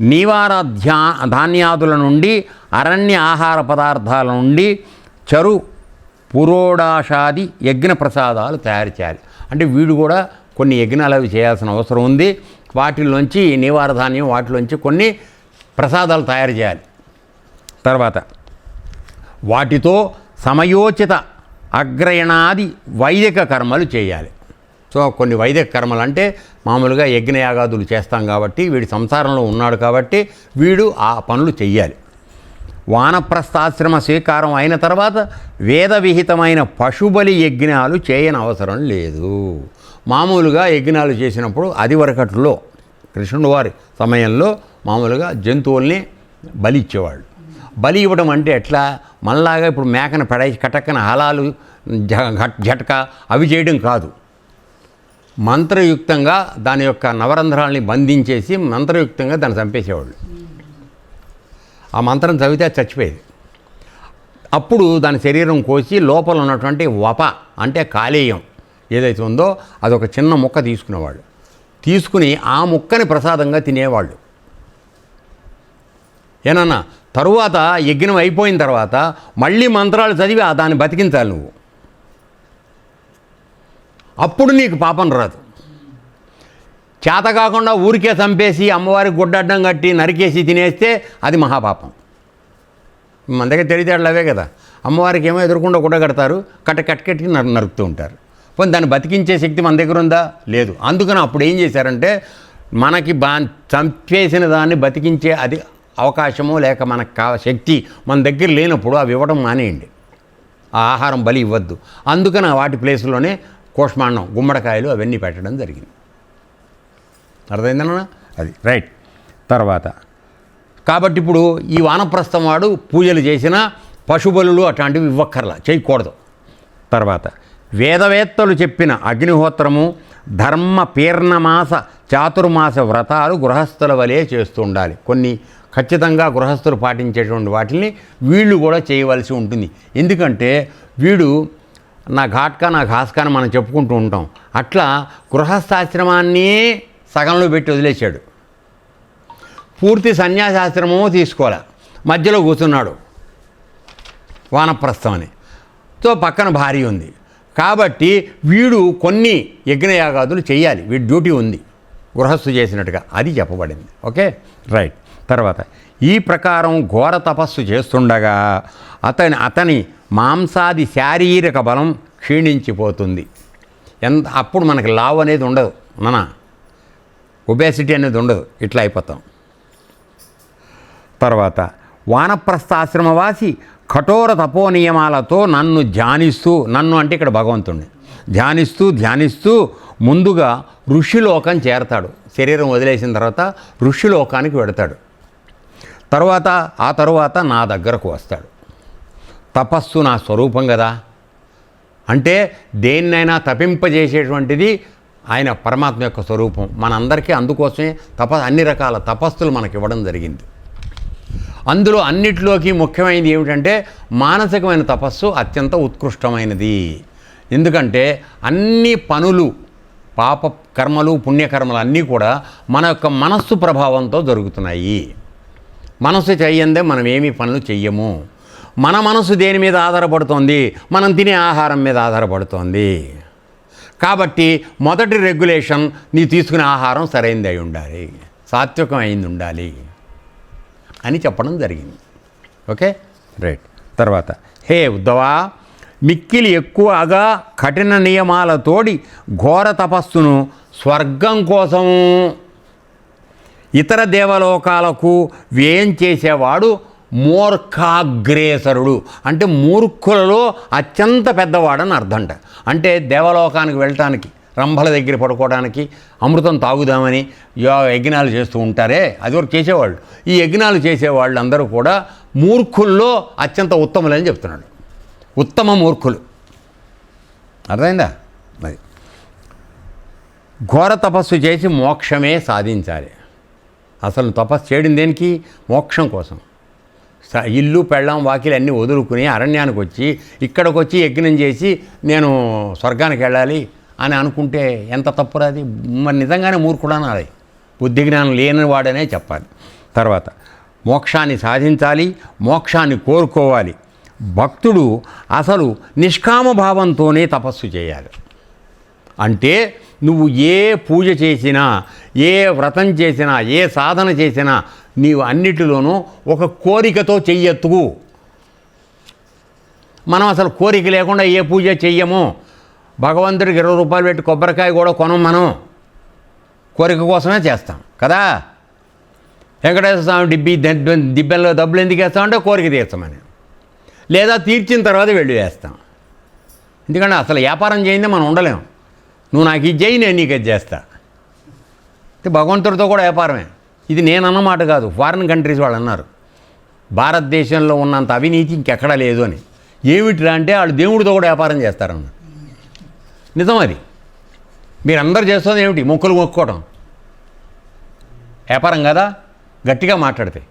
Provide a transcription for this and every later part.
నీవార ధ్యా ధాన్యాదుల నుండి అరణ్య ఆహార పదార్థాల నుండి చరు పురోడాషాది యజ్ఞ ప్రసాదాలు తయారు చేయాలి. అంటే వీడు కూడా కొన్ని యజ్ఞాలు అవి చేయాల్సిన అవసరం ఉంది. వాటిలోంచి నివార ధాన్యం వాటిలోంచి కొన్ని ప్రసాదాలు తయారు చేయాలి. తర్వాత వాటితో సమయోచిత అగ్రయణాది వైదిక కర్మలు చేయాలి. సో కొన్ని వైదిక కర్మలు అంటే మామూలుగా యజ్ఞయాగాదులు చేస్తాం కాబట్టి వీడి సంసారంలో ఉన్నాడు కాబట్టి వీడు ఆ పనులు చెయ్యాలి. వానప్రస్థాశ్రమ స్వీకారం అయిన తర్వాత వేద విహితమైన పశుబలి యజ్ఞాలు చేయని అవసరం లేదు. మామూలుగా యజ్ఞాలు చేసినప్పుడు అది వరకట్లో కృష్ణుడు వారి సమయంలో మామూలుగా జంతువుల్ని బలి ఇచ్చేవాళ్ళు బలి ఇవ్వడం అంటే ఎట్లా? మనలాగా ఇప్పుడు మేకను పెడ కటక్కన హలాలు జ- జటక అవి చేయడం కాదు. మంత్రయుక్తంగా దాని యొక్క నవరంధ్రాలని బంధించేసి మంత్రయుక్తంగా దాన్ని చంపేసేవాళ్ళు. ఆ మంత్రం చదివితే చచ్చిపోయేది. అప్పుడు దాని శరీరం కోసి లోపల ఉన్నటువంటి వప అంటే కాలేయం ఏదైతే ఉందో అదొక చిన్న ముక్క తీసుకునేవాళ్ళు. తీసుకుని ఆ ముక్కని ప్రసాదంగా తినేవాళ్ళు. ఏనన్నా తరువాత యజ్ఞం అయిపోయిన తర్వాత మళ్ళీ మంత్రాలు చదివి ఆ దాన్ని బతికించాలి నువ్వు. అప్పుడు నీకు పాపం రాదు. చేత కాకుండా ఊరికే చంపేసి అమ్మవారికి గుడ్డడ్డం కట్టి నరికేసి తినేస్తే అది మహాపాపం. మన దగ్గర తెలివితేటలు అవే కదా. అమ్మవారికి ఏమో ఎదురకుండా గుడ్డ కడతారు కట్ట కట్ట కట్టి నరు నరుకుతూ ఉంటారు. పోనీ దాన్ని బతికించే శక్తి మన దగ్గర ఉందా? లేదు. అందుకని అప్పుడు ఏం చేశారంటే మనకి బా చంపేసిన దాన్ని బతికించే అది అవకాశము లేక మనకు కా శక్తి మన దగ్గర లేనప్పుడు అవి ఇవ్వడం మానేయండి. ఆ ఆహారం బలి ఇవ్వద్దు. అందుకని వాటి ప్లేస్లోనే కోష్మాండం గుమ్మడికాయలు అవన్నీ పెట్టడం జరిగింది. అర్థమైందన్నా అది. రైట్ తర్వాత. కాబట్టి ఇప్పుడు ఈ వానప్రస్థం వాడు పూజలు చేసిన పశుబలులు అట్లాంటివి ఇవ్వక్కర్లా చేయకూడదు. తర్వాత వేదవేత్తలు చెప్పిన అగ్నిహోత్రము ధర్మ పీర్ణమాస చాతుర్మాస వ్రతాలు గృహస్థుల వలె చేస్తూ ఉండాలి. కొన్ని ఖచ్చితంగా గృహస్థులు పాటించేటువంటి వాటిని వీళ్ళు కూడా చేయవలసి ఉంటుంది. ఎందుకంటే వీడు నా ఘాట్కా నా ఘాస్కా అని మనం చెప్పుకుంటూ ఉంటాం. అట్లా గృహస్థాశ్రమాన్ని సగంలో పెట్టి వదిలేశాడు. పూర్తి సన్యాసాశ్రమము తీసుకోలే మధ్యలో కూర్చున్నాడు. వానప్రస్థం అని. తో పక్కన భార్య ఉంది. కాబట్టి వీడు కొన్ని యజ్ఞయాగాదులు చేయాలి. వీడి డ్యూటీ ఉంది. గృహస్థు చేసినట్టుగా అది చెప్పబడింది. ఓకే? రైట్. తర్వాత ఈ ప్రకారం ఘోర తపస్సు చేస్తుండగా అతని అతని మాంసాది శారీరక బలం క్షీణించిపోతుంది. ఎంత అప్పుడు మనకి లావు అనేది ఉండదు. మన ఒబేసిటీ అనేది ఉండదు. ఇట్లా అయిపోతాం. తర్వాత వానప్రస్థాశ్రమవాసి కఠోర తపో నియమాలతో నన్ను ధ్యానిస్తూ నన్ను అంటే ఇక్కడ భగవంతుణ్ణి ధ్యానిస్తూ ధ్యానిస్తూ ముందుగా ఋషిలోకం చేరతాడు. శరీరం వదిలేసిన తర్వాత ఋషిలోకానికి వెడతాడు. తర్వాత ఆ తరువాత నా దగ్గరకు వస్తాడు. తపస్సు నా స్వరూపం కదా. అంటే దేన్నైనా తపింపజేసేటువంటిది ఆయన పరమాత్మ యొక్క స్వరూపం. మనందరికీ అందుకోసమే తప అన్ని రకాల తపస్సులు మనకి ఇవ్వడం జరిగింది. అందులో అన్నిటిలోకి ముఖ్యమైనది ఏమిటంటే మానసికమైన తపస్సు అత్యంత ఉత్కృష్టమైనది. ఎందుకంటే అన్ని పనులు పాప కర్మలు పుణ్యకర్మలు అన్నీ కూడా మన యొక్క మనస్సు ప్రభావంతో జరుగుతున్నాయి. మనసు చెయ్యందే మనం ఏమీ పనులు చెయ్యము. మన మనసు దేని మీద ఆధారపడుతోంది? మనం తినే ఆహారం మీద ఆధారపడుతోంది. కాబట్టి మొదటి రెగ్యులేషన్ నీ తీసుకునే ఆహారం సరైనది అయి ఉండాలి. సాత్వికం అయింది ఉండాలి అని చెప్పడం జరిగింది. ఓకే? రైట్ తర్వాత హే ఉద్ధవా మిక్కిలి ఎక్కువగా కఠిన నియమాలతోడి ఘోర తపస్సును స్వర్గం కోసం ఇతర దేవలోకాలకు వ్యయం చేసేవాడు మూర్ఖాగ్రేసరుడు. అంటే మూర్ఖులలో అత్యంత పెద్దవాడని అర్థంట. అంటే దేవలోకానికి వెళ్ళటానికి రంభల దగ్గర పడుకోవడానికి అమృతం తాగుదామని యో- యజ్ఞాలు చేస్తూ ఉంటారే అది వరకు చేసేవాళ్ళు. ఈ యజ్ఞాలు చేసేవాళ్ళు అందరూ కూడా మూర్ఖుల్లో అత్యంత ఉత్తములని చెప్తున్నాడు. ఉత్తమ మూర్ఖులు. అర్థమైందా? అది ఘోర తపస్సు చేసి మోక్షమే సాధించాలి. అసలు తపస్సు చేయడం దేనికి? మోక్షం కోసం. ఇల్లు పెళ్ళాం వాకిలు అన్నీ వదులుకుని అరణ్యానికి వచ్చి ఇక్కడికి వచ్చి యజ్ఞం చేసి నేను స్వర్గానికి వెళ్ళాలి అని అనుకుంటే ఎంత తప్పురాది మరి నిజంగానే మూర్ఖుడు బుద్ధి జ్ఞానం లేని వాడనే చెప్పాలి. తర్వాత మోక్షాన్ని సాధించాలి మోక్షాన్ని కోరుకోవాలి. భక్తుడు అసలు నిష్కామ భావంతోనే తపస్సు చేయాలి. అంటే నువ్వు ఏ పూజ చేసినా ఏ వ్రతం చేసినా ఏ సాధన చేసినా నీవు అన్నిటిలోనూ ఒక కోరికతో చెయ్యెత్తుకు మనం అసలు కోరిక లేకుండా ఏ పూజ చెయ్యము? భగవంతుడికి ఇరవై రూపాయలు పెట్టి కొబ్బరికాయ కూడా కొనం మనం. కోరిక కోసమే చేస్తాం కదా? వెంకటేశ్వర స్వామి డిబ్బి దిబ్బెల్లో డబ్బులు ఎందుకు వేస్తామంటే కోరిక తీర్చమని. లేదా తీర్చిన తర్వాత వెళ్ళి వేస్తాం. ఎందుకంటే అసలు వ్యాపారం చేయిందే మనం ఉండలేము నువ్వు నాకు ఇది చేయి నేను నీకు ఇది చేస్తా. భగవంతుడితో కూడా వ్యాపారమే. ఇది నేను అన్నమాట కాదు ఫారిన్ కంట్రీస్ వాళ్ళు అన్నారు. భారతదేశంలో ఉన్నంత అవినీతి ఇంకెక్కడా లేదు అని. ఏమిటిరా అంటే వాళ్ళు దేవుడితో కూడా వ్యాపారం చేస్తారన్న నిజం అది మీరందరూ చేస్తుంది ఏమిటి? మొక్కలు మొక్కుకోవడం వ్యాపారం కదా? గట్టిగా మాట్లాడితే.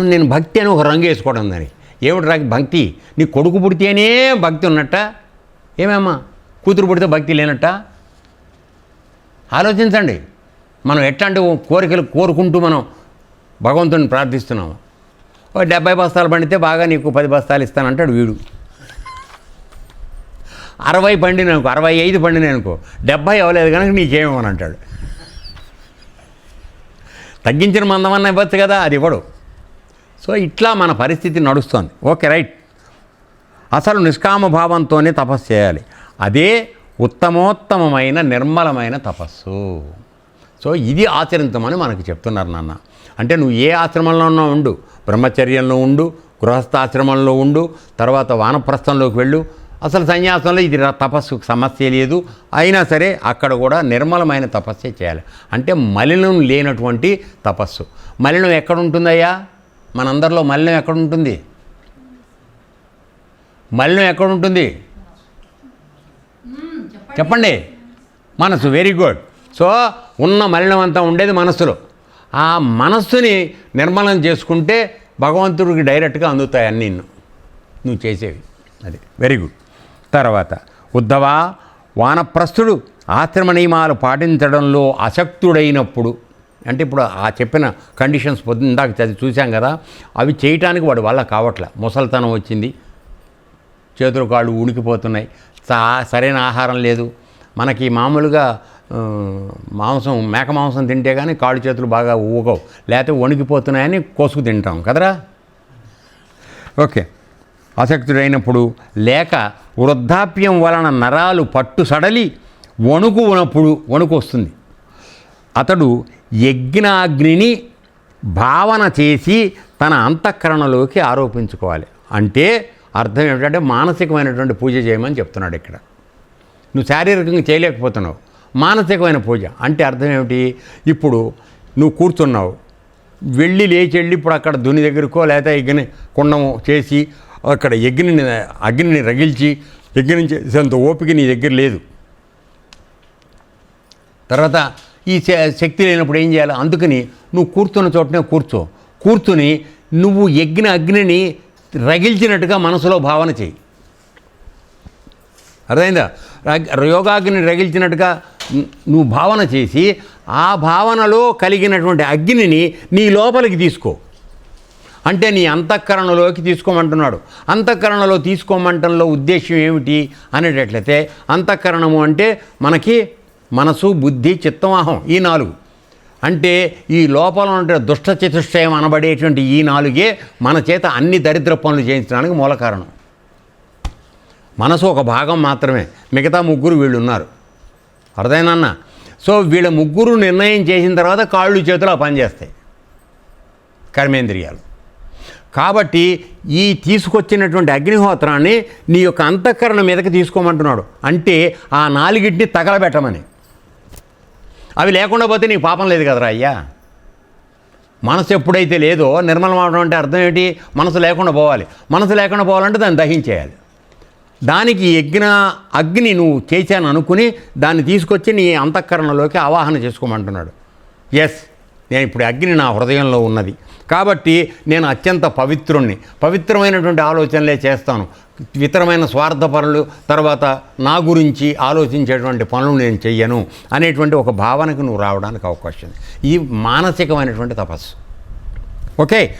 నేను భక్తి అని ఒక రంగు వేసుకోవడం దాన్ని. ఏమిటి రా భక్తి? నీ కొడుకు పుడితేనే భక్తి ఉన్నట్ట? ఏమేమ్మా? కూతురు పుడితే భక్తి లేనట్ట? ఆలోచించండి. మనం ఎట్లాంటి కోరికలు కోరుకుంటూ మనం భగవంతుని ప్రార్థిస్తున్నాము. ఓ డెబ్బై బస్తాలు పండితే బాగా నీకు పది బస్తాలు ఇస్తానంటాడు వీడు. అరవై పండిన అనుకో అరవై ఐదు పండిన అనుకో డెబ్బై అవ్వలేదు కనుక నీకేమని అంటాడు. తగ్గించిన మందమన్న ఇవ్వచ్చు కదా అది ఇవ్వడు. సో ఇట్లా మన పరిస్థితి నడుస్తుంది. Okay right. అసలు నిష్కామ భావంతోనే తపస్సు చేయాలి. అదే ఉత్తమోత్తమమైన నిర్మలమైన తపస్సు. సో ఇది ఆచరించమని మనకి చెప్తున్నారు నాన్న. అంటే నువ్వు ఏ ఆశ్రమంలోనో ఉండు బ్రహ్మచర్యంలో ఉండు గృహస్థాశ్రమంలో ఉండు తర్వాత వానప్రస్థంలోకి వెళ్ళు. అసలు సన్యాసంలో ఇది తపస్సుకు సమస్య లేదు. అయినా సరే అక్కడ కూడా నిర్మలమైన తపస్సే చేయాలి. అంటే మలినం లేనటువంటి తపస్సు. మలినం ఎక్కడ ఉంటుందయ్యా మనందరిలో మలినం ఎక్కడ ఉంటుంది మలినం ఎక్కడ ఉంటుంది చెప్పండి. మనసు వెరీ గుడ్ సో ఉన్న మలినం అంతా ఉండేది మనస్సులో. ఆ మనస్సుని నిర్మలం చేసుకుంటే భగవంతుడికి డైరెక్ట్గా అందుతాయి అన్నీ నువ్వు చేసేవి. అది వెరీ గుడ్. తర్వాత ఉద్ధవా వానప్రస్థుడు ఆశ్రమ నియమాలు పాటించడంలో అశక్తుడైనప్పుడు అంటే ఇప్పుడు ఆ చెప్పిన కండిషన్స్ ఇందాక చదివి చూశాం కదా అవి చేయటానికి వాడు వల్ల కావట్లే. ముసలితనం వచ్చింది. చేతులు కాళ్ళు ఉనికిపోతున్నాయి సరైన ఆహారం లేదు. మనకి మామూలుగా మాంసం మేక మాంసం తింటే కానీ కాళ్ళు చేతులు బాగా ఊగవు. లేకపోతే వణికిపోతున్నాయని కోసుకు తింటాం కదరా? ఓకే. ఆసక్తుడైనప్పుడు లేక వృద్ధాప్యం వలన నరాలు పట్టు సడలి వణుకు ఉన్నప్పుడు వణుకు వస్తుంది. అతడు యజ్ఞాగ్నిని భావన చేసి తన అంతఃకరణలోకి ఆరోపించుకోవాలి. అంటే అర్థం ఏమిటంటే మానసికమైనటువంటి పూజ చేయమని చెప్తున్నాడు ఇక్కడ. నువ్వు శారీరకంగా చేయలేకపోతున్నావు. మానసికమైన పూజ. అంటే అర్థం ఏమిటి? ఇప్పుడు నువ్వు కూర్చున్నావు. వెళ్ళి లేచి వెళ్ళి ఇప్పుడు అక్కడ దుని దగ్గరకో లేదా యజ్ఞని కుండం చేసి అక్కడ యజ్ఞని అగ్నిని రగిల్చి యజ్ఞం చేసేంత ఓపిక నీ దగ్గర లేదు. తర్వాత ఈ శ- శక్తి లేనప్పుడు ఏం చేయాలి? అందుకని నువ్వు కూర్చున్న చోటనే కూర్చో. కూర్చుని నువ్వు యజ్ఞ అగ్నిని రగిల్చినట్టుగా మనసులో భావన చెయ్యి అర్థమైందా? రగ్- యోగాగ్ని రగిల్చినట్టుగా నువ్వు భావన చేసి ఆ భావనలో కలిగినటువంటి అగ్నిని నీ లోపలికి తీసుకో. అంటే నీ అంతఃకరణలోకి తీసుకోమంటున్నాడు. అంతఃకరణలో తీసుకోమంటంలో ఉద్దేశం ఏమిటి అనేటట్లయితే అంతఃకరణము అంటే మనకి మనసు బుద్ధి చిత్తం అహం ఈ నాలుగు. అంటే ఈ లోపల ఉండే దుష్ట చతుష్టయం అనబడేటువంటి ఈ నాలుగే మన చేత అన్ని దరిద్ర పనులు చేయించడానికి మూల కారణం. మనసు ఒక భాగం మాత్రమే. మిగతా ముగ్గురు వీళ్ళు ఉన్నారు. అర్థమైనా సో వీళ్ళ ముగ్గురు నిర్ణయం చేసిన తర్వాత కాళ్ళు చేతులు ఆ పని చేస్తాయి. కర్మేంద్రియాలు. కాబట్టి ఈ తీసుకొచ్చినటువంటి అగ్నిహోత్రాన్ని నీ యొక్క అంతఃకరణ మీదకి తీసుకోమంటున్నాడు. అంటే ఆ నాలుగిటిని తగలబెట్టమని. అవి లేకుండా పోతే నీకు పాపం లేదు కదరా అయ్యా? మనసు ఎప్పుడైతే లేదో నిర్మలం అవడం అంటే అర్థం ఏంటి? మనసు లేకుండా పోవాలి. మనసు లేకుండా పోవాలంటే దాన్ని దహించేయాలి. దానికి యజ్ఞ అగ్ని నువ్వు చేశాను అనుకుని దాన్ని తీసుకొచ్చి నీ అంతఃకరణలోకి ఆవాహన చేసుకోమంటున్నాడు. ఎస్ నేను ఇప్పుడు అగ్ని నా హృదయంలో ఉన్నది. కాబట్టి నేను అత్యంత పవిత్రుణ్ణి. పవిత్రమైనటువంటి ఆలోచనలే చేస్తాను. ఇతరమైన స్వార్థపరులు తర్వాత నా గురించి ఆలోచించేటువంటి పనులు నేను చెయ్యను అనేటువంటి ఒక భావనకు నువ్వు రావడానికి అవకాశం ఉంది. ఈ మానసికమైనటువంటి తపస్సు. ఓకే